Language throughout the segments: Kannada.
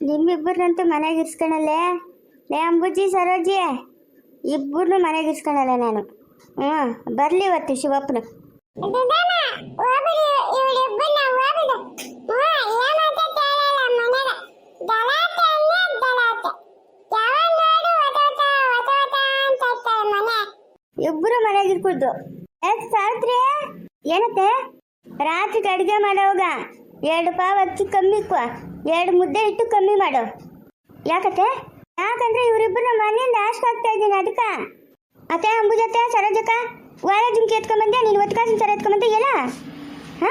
ನಿಮ್ಮಿಬ್ಬರನ್ನಂತೂ ಮನೆಗೆ ಇರ್ಸ್ಕೊಳಲ್ಲೇ? ಲೇ ಅಂಬುಜಿ ಸರೋಜಿ. ಇಬ್ಬರನ್ನೂ ಮನೆಗೆ ಇರ್ಸ್ಕೊಳಲ್ಲ ನಾನು. ಹ್ಞೂ ಬರಲಿ ಇವತ್ತು ಶಿವಪ್ಪನು. ಇಬ್ಬರು ಮನೆಗೆ ಇರ್ಕೊಳ್ದು ಯಾಕೆ ಸಾವಿತ್ರಿ ಏನತ್ತೆ? ರಾತ್ರಿಗೆ ಅಡುಗೆ ಮಾಡೋವಾಗ ಎರಡು ಪಾವ್ ಅಕ್ಕಿ ಕಮ್ಮಿ ಎರಡು ಮುದ್ದೆ ಇಟ್ಟು ಕಮ್ಮಿ ಮಾಡು. ಯಾಕತ್ತೆ? ಯಾಕಂದ್ರೆ ಇವರಿಬ್ಬರನ್ನ ಮನೆಯಿಂದ ಆಶ್ ಆಗ್ತಾ ಇದ್ದೀನಿ ಅದಕ್ಕ. ಅತ್ತೆ ಅಂಬುಜತ್ತೆ ಸರೋಜಕ್ಕ, ವಾರ ಜುಮ್ಕಿ ಎತ್ಕೊಂಬಂದೆ ನೀನು ಒತ್ಕಾಸಿನ ಸರ ಎತ್ಕೊಂಬಂದೆ ಎಲ್ಲ? ಹಾ?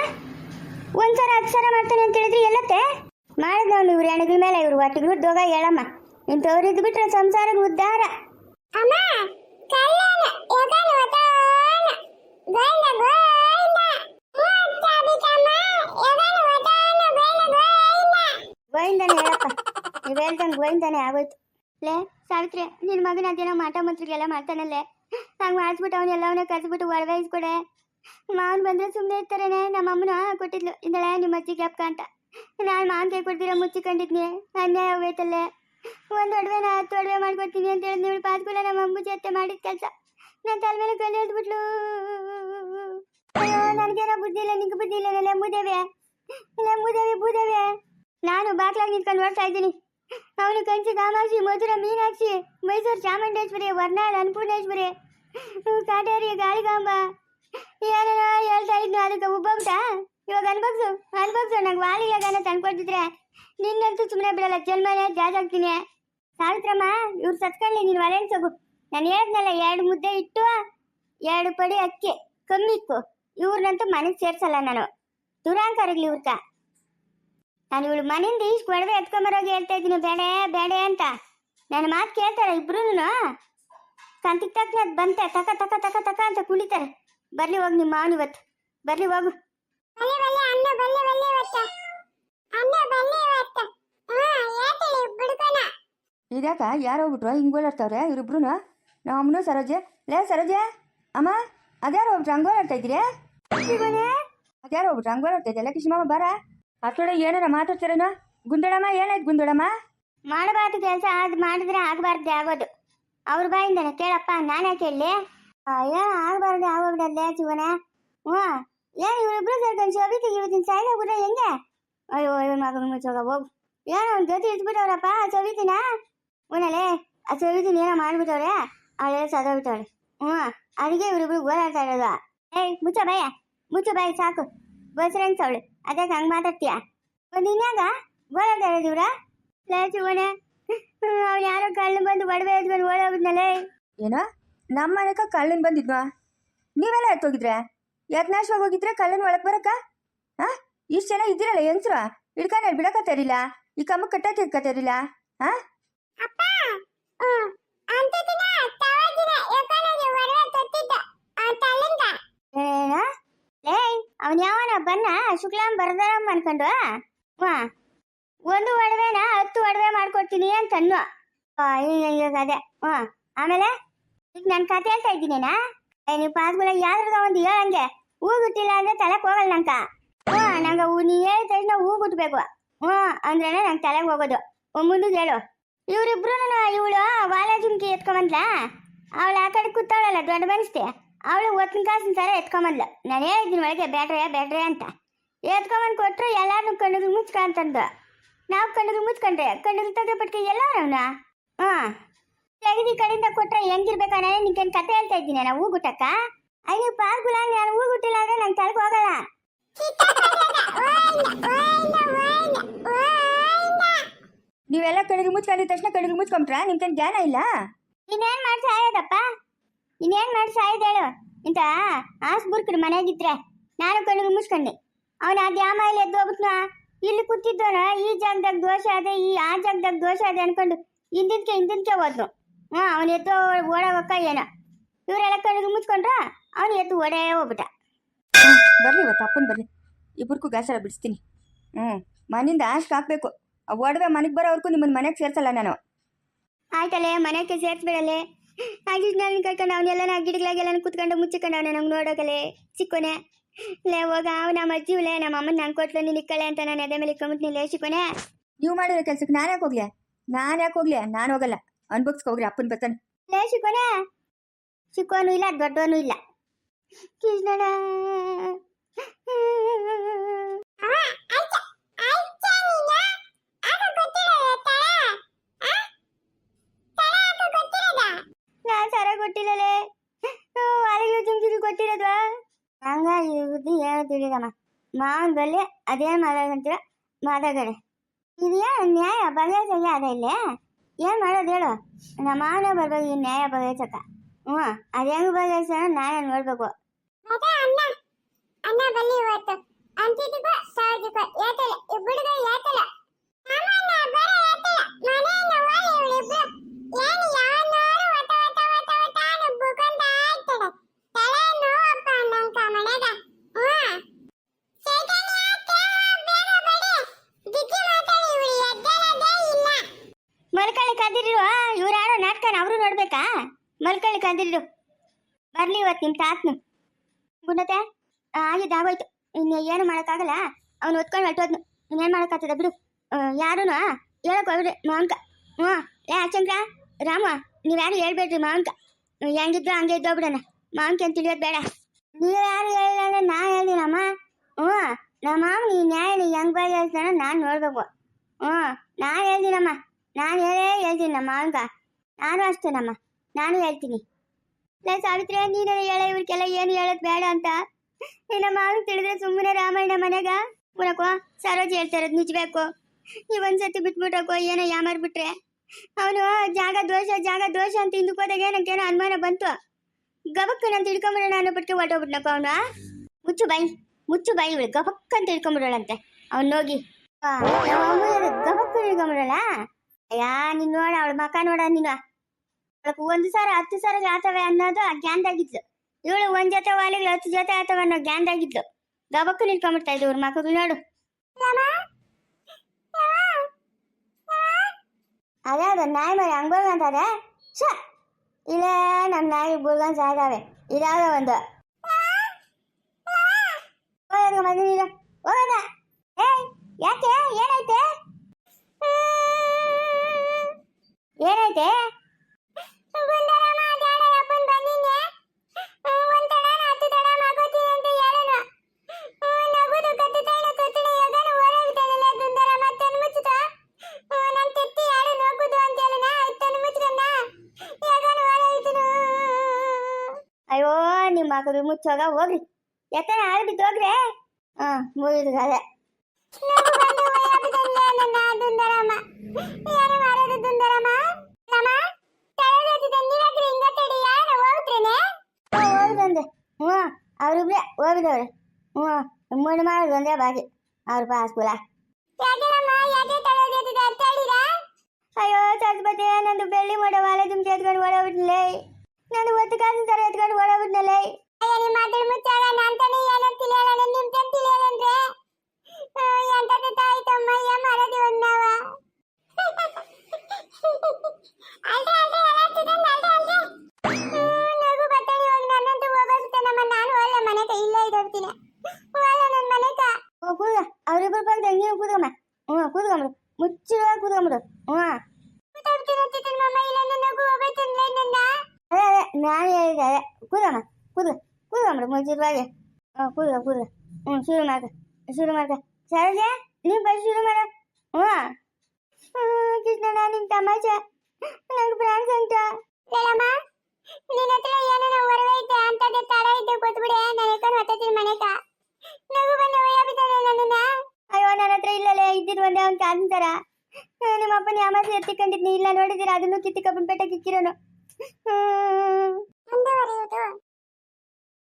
ಒಂದ್ಸಲ ಹತ್ತು ಮಾಡ್ತಾನೆ ಅಂತ ಹೇಳಿದ್ರಿ, ಎಲ್ಲತ್ತೆ? ಮಾಡಿದ್ ನಾವು ಇವ್ರ ಹೆಣಗಳ ಮೇಲೆ, ಇವ್ರು ಒಟ್ಟಿಗೆ ದೋಗ ಹೇಳಮ್ಮ. ಇಂಥವ್ರು ಬಿಟ್ರೆ ಸಂಸಾರದ ಉದ್ಧಾರ. ಅಮ್ಮ ನೀವು ಗೋಯಿಂದಾನೆ ಆಗೋಯ್ತು ಲೇ, ಸಾವಿತ್ರಿ ನಿನ್ನ ಮಗನ ಅದೇನೋ ಮಾಟ ಮಂತ್ರಿಗೆಲ್ಲ ಮಾಡ್ತಾನಲ್ಲೇ. ಹಂಗೆ ಮಾಡಿಸ್ಬಿಟ್ಟು ಅವನು ಎಲ್ಲವನ್ನ ಕರೆಸ್ಬಿಟ್ಟು ಒಡವೆ ಇಸ್ಕೊಡೆ. ಮಾವನ್ ಬಂದ್ರೆ ಸುಮ್ಮನೆ ಇರ್ತಾರೇನೆ, ನಮ್ಮ ಅಮ್ಮನ ಕೊಟ್ಟಿದ್ಲು. ಇಂದಳೆ ನಿಮ್ಮ ಅಜ್ಜಿ ಗ್ಯಾಪ್ಕ ಅಂತ. ನಾನು ಮಾವನ್ ಕೈ ಕೊಡ್ತೀರ ಮುಚ್ಚಿಕೊಂಡಿದ್ನಿ ಅನ್ಯಾಯ ಹೋಗೈತಲ್ಲೇ. ಒಂದು ಒಡವೆನ, ಹತ್ತು ಒಡವೆ ಮಾಡ್ಕೊಡ್ತೀನಿ ಅಂತ ಹೇಳಿ ನೀವು ಪಾಸ್ಗಳ ನಮ್ಮ ಅಮ್ಮ ಜೊತೆ ಮಾಡಿದ ಕೆಲಸ. ನನ್ನ ತಲೆ ಮೇಲೆ ಕಲ್ಲು ಎದ್ಬಿಟ್ಲು ಅಯ್ಯೋ, ನನಗೇನೋ ಬುದ್ಧಿ ಇಲ್ಲ, ನಿಂಗೆ ಬುದ್ಧಿ ಇಲ್ಲ ಲೆಂಬುದೇವೆ. ಲೆಂಬುದೇವಿ, ಭೂದೇವಿ. ನಾನು ಬಾಕ್ಲಾಗಿ ನಿಂತ್ಕೊಂಡು ನೋಡ್ತಾ ಇದ್ದೀನಿ. ಅವನು ಕಂಚಿ ಕಾಮಾಕ್ಷಿ ಮಧುರ ಮೀನಾಕ್ಷಿ ಮೈಸೂರು ಚಾಮುಂಡೇಶ್ವರಿ ವರ್ನಾಳ್ ಅನ್ನಪೂರ್ಣೇಶ್ವರಿ, ಕಾಟೇರಿ, ಗಾಳಿಗಾಂಬ. ಏನೇನೋ ಹೇಳ್ತಾ ಇದ್ನು ಅದಕ್ಕೆ ಉಬ್ಬಂಟ ಇವಾಗ ಅನ್ಭವ್ಸು ಅನ್ಭವ್ಸು. ನಂಗೆ ವಾಲಿಯಾಗನ ತಂದ್ಕೊಡ್ತಿದ್ರೆ ನಿನ್ನಂತೂ ಸುಮ್ಮನೆ ಬಿಡಲ್ಲ, ಜನ್ಮನೆ ಜಾಜಾಗ್ತೀನಿ. ಸಾವಿತ್ರಮ್ಮ, ಇವ್ರು ಸತ್ಕೊಳ್ಳಿ, ನೀನು ಒಲೆ ಸೊಗು. ನಾನು ಹೇಳ್ದ್ನಲ್ಲ, ಎರಡು ಮುದ್ದೆ ಇಟ್ಟು, ಎರಡು ಪಡಿ ಅಕ್ಕಿ. ಕಮ್ಮಿ ಇಕ್ಕು. ಇವ್ರನ್ನಂತೂ ಮನೆಗೆ ಸೇರ್ಸಲ್ಲ ನಾನು. ದುರಾಂಕಾರಗ್ಲಿ ಇವ್ರಕ. ನಾನು ಇವಳು ಮನೆಯಿಂದ ಇಷ್ಟು ಒಡವೆ ಎತ್ಕೊಂಬರೋಗಿ ಹೇಳ್ತಾ ಇದ್ದೀನಿ ಬೇಡ ಬೇಡ ಅಂತ. ನನ್ನ ಮಾತು ಕೇಳ್ತಾರೆ ಇಬ್ರು ಕಂತಿಗೆ ತಕ್ಕ ಬಂತೆ ತಕ ತಕ ತಕ ತಕ ಅಂತ ಕುಳಿತಾರೆ ಬರ್ಲಿ ಹೋಗಿ ನಿಮ್ಮ ಮಾವನ ಇವತ್ತು. ಬರ್ಲಿ ಹೋಗು. ಇದ್ಯಾಕ ಯಾರು ಹೋಗ್ಬಿಟ್ರು ಹಿಂಗೆ ಓಡಾಡ್ತಾವ್ರೆ ಇವ್ರಿಬ್ರು ನಾವು ಅಮ್ಮನೂ ಸರೋಜೆ. ಲೇ ಸರೋಜೆ ಅಮ್ಮ ಅದ್ಯಾರು ಹೋಗ್ಬಿಟ್ರು ಹಂಗೆ ಓಡಾಡ್ತಾ ಇದ್ದೀರಿ? ಅದ್ಯಾರು ಹೋಗ್ಬಿಟ್ರು ಹಂಗೆ ಓಡಾಡ್ತಾ ಇದೆಯಲ್ಲ ಬರ ಬಾರ. ಅಷ್ಟೊಡೆ ಏನಾರ ಮಾತಾಡ್ತಾರೇನೋ ಗುಂದಡಮ್ಮ ಏನಾಯ್ತು ಗುಂದಡಮ್ಮ ಮಾಡಬಾರ್ದು ಕೆಲಸ ಅದು ಮಾಡಿದ್ರೆ ಆಗಬಾರ್ದು ಆಗೋದು. ಅವ್ರ ಬಾಯಿಂದನೆ ಕೇಳಪ್ಪ, ನಾನೇ ಕೇಳಲಿ ಅಯ್ಯೋ, ಆಗಬಾರ್ದು ಆಗೋಗ್ಬಿಡಲ್ಲ ಜೀವನ? ಹ್ಞೂ ಏನು ಇವರಿಬ್ರು ಸೇರ್ಕೊಂಡು ಶೋಭಿತಿಗೆ ಇವತ್ತಿನ ಸಾಯಿಗೆ ಬಿಟ್ರೆ ಹೆಂಗೆ? ಅಯ್ಯೋ, ಇವನ್ ಮಗನ ಮುಚ್ಚೋಗ ಹೋಗು ಏನೋ ಅವ್ನ ಜೊತೆ ಇಟ್ಬಿಟ್ಟವ್ರಪ್ಪ ಸವಿತಿನ ಉಣಲೆ ಆ ಸವಿತಿನ ಏನೋ ಮಾಡ್ಬಿಟ್ಟವ್ರೆ ಅವಳೆಲ್ಲ ಸದೋಗ್ಬಿಟ್ಟವ್ರೆ ಹ್ಞೂ ಅದಕ್ಕೆ ಇವರಿಬ್ರು ಓಡಾಡ್ತಾ ಇರೋದು. ಏಯ್, ಮುಚ್ಚ ಬಾಯ, ಮುಚ್ಚ ಬಾಯಿ, ಸಾಕು. ಬಸ್ರಂಗ್ ಸೌಳೆ ಅದಕ್ಕೆ ಹಂಗೆ ಮಾತಾಡ್ತೀಯ? ಒಂದು ಇನ್ಯಾಗ ಓಡಾಡ್ತಾ ಇರೋದು ಇವ್ರ? ಲೇ ಶಿವನ ಅವ್ನು ಯಾರೋ ಕಳ್ಳನ್ ಬಂದು ಒಡವೆ ಎದ್ಕೊಂಡು ಓಡೋಗಿದ್ನಲ್ಲ ಏನೋ? ನಮ್ಮ ಮನೆಕ ಕಳ್ಳನ್ ಬಂದಿದ್ವಾ? ನೀವೆಲ್ಲ ಎತ್ತೋಗಿದ್ರೆ ಯತ್ನಾಶ್ವಾಗಿ ಹೋಗಿದ್ರೆ ಕಳ್ಳನ್ ಒಳಗೆ ಬರಕ್ಕ? ಹಾ? ಇಷ್ಟು ಜನ ಇದ್ದೀರಲ್ಲ ಹೆಂಗ್ಸ್ರ? ಹಿಡ್ಕೊಂಡು ಬಿಡಕತ್ತಾರಿಲ್ಲ ಈ ಕಮ್ಮ ಕಟ್ಟತ್ತಿರ್ಕತ್ತಾರಿಲ್ಲ ಹಾ? ಏನ? ಅವನ್ ಯಾವನ ಬನ್ನ ಶುಕ್ಲಾಂ ಬರದಾರಮ್ಮ ಅನ್ಕೊಂಡು ಹಾ ಒಂದು ಒಡವೆನ ಹತ್ತು ಒಡವೆ ಮಾಡ್ಕೊಡ್ತೀನಿ ಅಂತ ಅನ್ನು ಈಗ ಅದೇ. ಹ್ಞೂ ಆಮೇಲೆ, ಈಗ ನನ್ನ ಕತೆ ಹೇಳ್ತಾ ಇದ್ದೀನೇನಾ? ನೀವು ಪಾಸ್ಗಳ ಯಾವ್ದ್ರದ ಒಂದು ಹೇಳಂಗೆ ಹೂ ಗುಟ್ಟಿಲ್ಲ ಅಂದ್ರೆ ತಲೆಗೆ ಹೋಗಲ್ಲ ನಂಕ ಹ್ಞೂ ನಂಗೆ ಹೂ, ನೀ ಹೇಳಿದ ತಕ್ಷಣ ಹೂ ಗುಟ್ಬೇಕು ಹ್ಞೂ, ಅಂದ್ರೇನೆ ನಂಗೆ ತಲೆಗೆ ಹೋಗೋದು. ಮುಂದೆ ಹೇಳು. ಇವರಿಬ್ರು ಇವಳು ವಾಲಾಜುಮ್ಕಿ ಎತ್ಕೊಂಬಂದ್ಲಾ ಅವಳು ಆ ಕಡೆ ಕೂತಾಳಲ್ಲ, ದೊಡ್ಡ ಮನಸ್ತೆ. ಅವಳು ಒತ್ತಿನ ಕಾಸಿನ ಥರ ಎತ್ಕೊಂಬಂದ್ಲು. ನಾನು ಹೇಳಿದ್ದೀನಿ ಒಳಗೆ ಬ್ಯಾಟ್ರೆ ಬ್ಯಾಟ್ರೆ ಅಂತ. ಎತ್ಕೊಂಬಂದು ಕೊಟ್ಟರು ಎಲ್ಲರೂ ಕಣ್ಣಿಗೆ ಮುಚ್ಕ ನಾವು ಕಣ್ಣಿಗೆ ಮುಚ್ಕೊಂಡ್ರೆ ಕಣ್ಣಿಗೆ ತೆಗೆಪಟ್ಟಿಗೆ ಅವನ ಹಾಂ. ತೆಗೆದು ಕಡೆಯಿಂದ ಕೊಟ್ಟರೆ ಹೆಂಗಿರ್ಬೇಕಾನೆ ನಿನ್ಗೇನು ಕತೆ ಹೇಳ್ತಾ ಇದ್ದೀನಿ ನಾನು ಹೂಗುಟ್ಟಕ್ಕ ಅಯ್ಯೋ ಪಾರ್ಗುಲ ನಾನು ಹೂಗುಟ್ಟಿಲ್ಲ ಅಂದ್ರೆ ನಂಗೆ ತಲೆಗೆ ಹೋಗಲ್ಲ. ನೀವೆಲ್ಲ ಕಣ್ಣಿಗೆ ಮುಚ್ಕೊಂಡಿದ ತಕ್ಷಣ ಕಣ್ಣಿಗೆ ಮುಚ್ಕೊಂಬಿಟ್ರಾ? ನಿಮ್ಗೇನು ಜ್ಞಾನ ಇಲ್ಲ? ನೀನೇನ್ ಮಾಡ್ತಾ ಸಾಯೋದಪ್ಪ ಇನ್ನೇನ್ ಮಾಡಿ ಸಾಯೋದು ಆಸ್ ಇಂತ ಆಸ್ಬುರ್ಕರು ಮನೆಯಾಗಿದ್ರೆ ನಾನು ಕಣ್ಣಿಗೆ ಮುಚ್ಕೊಂಡೆ. ಅವನು ಅದು ಯಾವ ಮೈಲಿ ಎದ್ದು ಹೋಗ್ಬಿಟ್ನ? ಇಲ್ಲಿ ಕೂತಿದ್ದವನ ಈ ಜಾಗದಾಗ ದೋಷ ಅದೇ ಈ ಆ ಜಾಗದಾಗ ದೋಷ ಅದೇ ಅನ್ಕೊಂಡು ಹಿಂದಿನ್ಕೆ ಹಿಂದಿನ್ಕೆ ಹೋದ್ನು. ಹ್ಞೂ ಅವನು ಎದ್ದು ಓಡೋಗಕ್ಕ ಏನೋ ಇವರೆಲ್ಲ ಕಣ್ಣಿಗೆ ಮುಚ್ಕೊಂಡ್ರ ಅವನು ಎದ್ದು ಓಡೇ ಹೋಗ್ಬಿಟ್ಟ. ಬರ್ಲಿ ಇವತ್ತು ಅಪ್ಪನ ಬರ್ಲಿ. ಇಬ್ಬರಿಗೂ ಗಾಸರ ಬಿಡಿಸ್ತೀನಿ. ಹ್ಞೂ ಮನೆಯಿಂದ ಆಶ್ಕ್ ಹಾಕ್ಬೇಕು. ಆ ಒಡವೆ ಮನೆಗೆ ಬರೋವರೆಗೂ ನಿಮ್ಮನ್ನ ಮನೆಗೆ ಸೇರ್ಸಲ್ಲ ನಾನು. ಆಯ್ತಲ್ಲೇ ಮನೆಗೆ ಸೇರ್ಸ್ಬಿಡಲೆ. ಆಗಿದ್ ನಾನು ಕರ್ಕೊಂಡು ಅವನ್ನೆಲ್ಲ ಗಿಡಗಳಾಗೆಲ್ಲ ಕುತ್ಕೊಂಡು ಮುಚ್ಚಿಕೊಂಡು ಅವನ ನಂಗೆ ನೋಡೋಕಲೆ ಚಿಕ್ಕೋನೆ. ಲೇ ಹೋಗ ಅವ ನಮ್ಮ ಅಜ್ಜಿವ್ಲೆ ನಮ್ಮ ಅಮ್ಮನ ನಂಗೆ ಕೊಟ್ಲು ನೀನು ಇಕ್ಕಳೆ ಅಂತ ನಾನು ಎದೆ ಮೇಲೆ ಇಕ್ಕೊಂಬಿಟ್ಟು ಲೇ ಚಿಕ್ಕೋನೆ. ನೀವು ಮಾಡಿರೋ ಕೆಲ್ಸಕ್ಕೆ ನಾನು ಯಾಕೆ ಹೋಗ್ಲಿ? ನಾನು ಯಾಕೆ ಹೋಗ್ಲಿ? ನಾನು ಹೋಗಲ್ಲ. ಹೋಗ್ರಿ ಅಪ್ಪನ ಬರ್ತಾನೆ. ಲೇ ಚಿಕ್ಕೋನೆ ಚಿಕ್ಕೋನು ಇಲ್ಲ ದೊಡ್ಡವನು ಇಲ್ಲ. ಕೃಷ್ಣಣ್ಣ ನಾನ್ ಸರ ಕೊಟ್ಟಿಲ್ಲಲೇ ವಾಲಿಗೆ ತುಂಬಿಸಿ ಕೊಟ್ಟಿರೋದು ಹಂಗ ಈ ಬುದ್ಧಿ ಏನೋ ತಿಳಿದಮ್ಮ ಮಾವನ್ ಬಲ್ಲಿ ಅದೇನ್ ಮಾತಾಡಂತೀರ ಮಾತಾಡೋಣ ಇದೆಯಾ ನ್ಯಾಯ ಬಗೆಹರಿಸಂಗೆ ಅದ ಇಲ್ಲೇ. ಏನ್ ಮಾಡೋದು ಹೇಳು. ನಮ್ಮ ಮಾವನೇ ಬರ್ಬೇಕು, ಈ ನ್ಯಾಯ ಬಗೆಹರಿಸಕ್ಕ ಹ್ಞೂ, ಅದು ಹೆಂಗ್ ಬಗೆಹರಿಸೋಣ ನಾನೇ ನೋಡ್ಬೇಕು. ಅಣ್ಣ ಬಲ್ಲಿ ಇವತ್ತು. ಅಂತಿದ್ದಕ್ಕೂ ಸಾವಿರಕ್ಕೂ ಏತಲ್ಲ ಇಬ್ಬರಿಗೂ ಏತಲ್ಲ ಅಮ್ಮಣ್ಣ ಬರ ಏತಲ್ಲ ಮನೆಯಿಂದ ಓಡಿ ಇವಳಿಬ್ರು ಏನು ಯಾವನೋರು ವಟ ವಟ ವಟ ವಟ ನುಗ್ಗುಕೊಂಡ ಆಯ್ತದೆ ತಲೆ ನೋವಪ್ಪ ನಂಕ ಮನೆಗ ಹ್ಞೂ ಚೈತನ್ಯ ತೇವ ಬೇಗ ಬಡಿ ದಿಕ್ಕಿ ಮಾತಾಡಿ ಇವಳು ಎದ್ದೇಳದೇ ಇಲ್ಲ ಮಲ್ಕಳ್ಳಿ ಕದಿರಿರು ಇವ್ರು ಯಾರೋ ನಾಟಕನ ಅವರು ನೋಡ್ಬೇಕಾ ಮಲ್ಕಳ್ಳಿ ಕದಿರಿರು ಬರ್ಲಿ ಇವತ್ತು ನಿಮ್ಮ ತಾತನು. ಗುಣತೆ ಆಗಿದ್ದು ಆಗೋಯ್ತು. ಇನ್ನು ಏನು ಮಾಡೋಕ್ಕಾಗಲ್ಲ. ಅವ್ನು ಒತ್ಕೊಂಡು ಹೊಟ್ಟೋದ್ನು ಇನ್ನೇನು ಮಾಡೋಕ್ಕಾಗ್ತದ ಬಿಡು. ಯಾರೂ ಹೇಳಕ್ ಹೋಗ್ರಿ ಮಾವನ್ಕ ಹ್ಞೂ. ಏ ಅಚ್ಚಂಕ ರಾಮ ನೀವ್ಯಾರು ಹೇಳ್ಬೇಡ್ರಿ ಮಾವನ್ಕ ಹೆಂಗಿದ್ರು ಹಂಗೆ ಇದ್ದೋಗ್ಬಿಡಣ. ಮಾವನ್ಕ ಅಂತ ತಿಳಿಯೋದು ಬೇಡ. ನೀವು ಯಾರು ಹೇಳಿಲ್ಲ ಅಂದ್ರೆ ನಾ ಹೇಳ್ತೀನಮ್ಮ? ಹ್ಞೂ. ನಮ್ಮ ಮಾವ ನೀ ನ್ಯಾಯ ನೀ ಹೆಂಗ್ ಬಗೆಹರಿಸ್ತಾನ ನಾನು ನೋಡ್ಬೇಕು. ಹ್ಞೂ. ನಾನು ಹೇಳ್ತೀನಮ್ಮ. ನಾನು ಹೇಳೇ ಹೇಳ್ತೀನಿ ನಮ್ಮ ಮಾವನ್ಕ ನಾನು ಅಷ್ಟೇನಮ್ಮ. ನಾನು ಹೇಳ್ತೀನಿ. ಲೇ ಸಾವಿತ್ರಿ ನೀನು ಹೇಳ, ಇವ್ರಿಗೆಲ್ಲ ಏನು ಹೇಳೋದು ಬೇಡ ಅಂತ. ನಿನ್ನ ಮಾವಿಗೆ ತಿಳಿದ್ರೆ ಸುಮ್ಮನೆ ರಾಮಾಯಣ ಮನೆಗ. ಉನಕೋ ಸರೋಜ್ ಹೇಳ್ತಾ ಇರೋದು ನಿಜಬೇಕು. ಈ ಒಂದ್ಸತಿ ಬಿಟ್ಬಿಟ್ಟಕೋ, ಏನೋ ಯಾಮಾರ್ಬಿಟ್ರೆ ಅವನು, ಜಾಗ ದೋಷ ಜಾಗ ದೋಷ ಅಂತ ಹಿಂದಕ್ಕೋದಾಗ ಹೋದಾಗ ಏನೋ ಅನುಮಾನ ಬಂತು. ಗಬಕ್ಕ ನಾನು ತಿಳ್ಕೊಂಬಿಡೋಣ ಅನ್ನೋ ಬಿಟ್ಟು ಹೊಟ್ಟೋಗ್ಬಿಟ್ನಕೋ ಅವನು ಮುಚ್ಚು ಬಾಯಿ ಮುಚ್ಚು ಬಾಯಿ ಇವಳು ಗಬಕ್ಕ ಅಂತ ತಿಳ್ಕೊಂಬಿಡೋಳಂತೆ ಅವ್ನು ಹೋಗಿ ಗಬಕ್ಕ ತಿಳ್ಕೊಂಬಿಡೋಣ ಅಯ್ಯ, ನೀನ್ ನೋಡ, ಅವಳ ಮಕ ನೋಡ ನೀನು. ಅವಳಕ್ಕೆ ಒಂದು ಸಾರಿ, ಹತ್ತು ಸಾರಿ ಆತವೆ ಅನ್ನೋದು ಆ ಗ್ಯಾಂದಾಗಿದ್ಲು ಇವಳು ಒಂದ್ ಜೊತೆ ವಾಲಿಗಳು, ಹತ್ತು ಜೊತೆ ಆತವೆ ಅನ್ನೋ ಗ್ಯಾಂದಾಗಿದ್ಲು ಗಬಕ್ಕ ನಿಲ್ಕೊಂಡ್ಬಿಡ್ತಾ ಇದ್ದು ಇವ್ರ ಮಕ್ಕಳು ನೋಡು. ಅದೇ ಅದ, ನಾಯಿ ಮರಿ ಹಂಗೋಗ ಅಂತಾರೆ ಶ ಇಲ್ಲ ನಮ್ಮ ನಾಯಿ ಬುಲ್ಗನ್ ಸಾಯ್ತಾವೆ ಇದಾವ ಒಂದು. ನೀನು. ಹೋಗೋದ ಏಯ್, ಯಾಕೆ? ಏನೈತೆ? ಏನಾಯ್ತೆ ತಲೆದೆತ್ತಿದ ನೀರಾಗ್ರಿ ಹಿಂಗ ತಡಿ ಯಾರು ಹೋಗ್ತೇನೆ ಹೋಗಿದಂದೆ ಹ್ಞೂ ಅವ್ರಿಬ್ರೆ ಹೋಗಿದವ್ರೆ ಹ್ಞೂ ಮುಡಿ ಮಾಡೋದು ಒಂದೇ ಬಾಕಿ ಅವ್ರ ಪಾಸ್ಕೂಲ ಯಾಕೆನಮ್ಮ ಯಾಕೆ ತಲೆದೆತ್ತಿದ ಅಂತ ಹೇಳಿರಾ ಅಯ್ಯೋ ಸರಸ್ವತಿ ನಂದು ಬೆಳ್ಳಿ ಮಾಡೋ ವಾಲೆ ತುಂಬ ಎತ್ಕೊಂಡು ಓಡೋಗ್ಬಿಟ್ಲೇ ನಾನು ಒತ್ತು ಕಾಸಿನ ಥರ ಎತ್ಕೊಂಡು ಓಡೋಗ್ಬಿಟ್ನಲ್ಲೇ ನಿಮ್ಮ ಮಾತಲ್ಲಿ ಮುಚ್ಚಾಗ ನಾನ್ ತಾನೇ ಏನೋ ತಿಳಿಯಲ್ಲ ನಿಮ್ ತನ್ ತಿಳಿಯಲ್ಲಂದ್ರೆ ಎಂತದ ತಾಯಿ ಯ ಮರದಿ ಒಂದವ ನಗು ಬತ್ತಾಡಿ ಹೋಗಿ ನನ್ನಂತೂ ನಮ್ಮ ನಾನು ಒಳ್ಳೆ ಮನೆಗೆ ಇಲ್ಲೇ ಇರೋಗ್ತೀನಿ ಒಳ್ಳೆ ನನ್ನ ಮನೆಕ ಓ ಕೂದ ಬಂದು ಕೂದಮ್ಮ ಹ್ಞೂ ಹ್ಞೂ ಕೂದಮ್ಮ ಕೂದು ಕೂತ್ಕೊಂಬಿಡು ಮುಚ್ಚಿರುವಾಗೆ ಹಾಂ ಕೂದ ಕೂದ ಹ್ಞೂ ಶುರು ಮಾಡ್ಕ ಶುರು ಮಾಡ್ಕ ಸರೋಜ ನೀವು ಬಸ್ ಶುರು ಮಾಡ ಹ್ಞೂ ಕೃಷ್ಣಣ್ಣ ನಿನ್ ತಮಾಷೆ ನಂಗೆ ಫ್ರೆಂಡ್ಸ್ ಅಂತ ಹೇಳಮ್ಮ ನಿನ್ನ ಹತ್ರ ಏನೇನೋ ಹೊರಗೈತೆ ಅಂತದೇ ತಡ ಇದ್ದು ಕೂತ್ಬಿಡೆ ನಾನು ಯಾಕಂದ್ರೆ ಹತ್ತತ್ತೀನಿ ಮನೆಕ ನಗು ಬಂದು ಒಯ್ಯಾಬಿದ್ದಾನೆ ನನ್ನನ್ನ ಅಯ್ಯೋ ನನ್ನ ಹತ್ರ ಇಲ್ಲಲೇ ಇದ್ದಿದ್ದು ಒಂದೇ ಅವ್ನು ಕಾಂತಾರ ನಿಮ್ಮ ಅಪ್ಪನ ಯಾಮಾಸಿ ಎತ್ತಿಕೊಂಡಿದ್ನಿ ಇಲ್ಲ ನೋಡಿದಿರ ಅದನ್ನು ಕಿತ್ತಿಕಪ್ಪನ ಪೇಟೆ ಕಿಕ್ಕಿರೋನು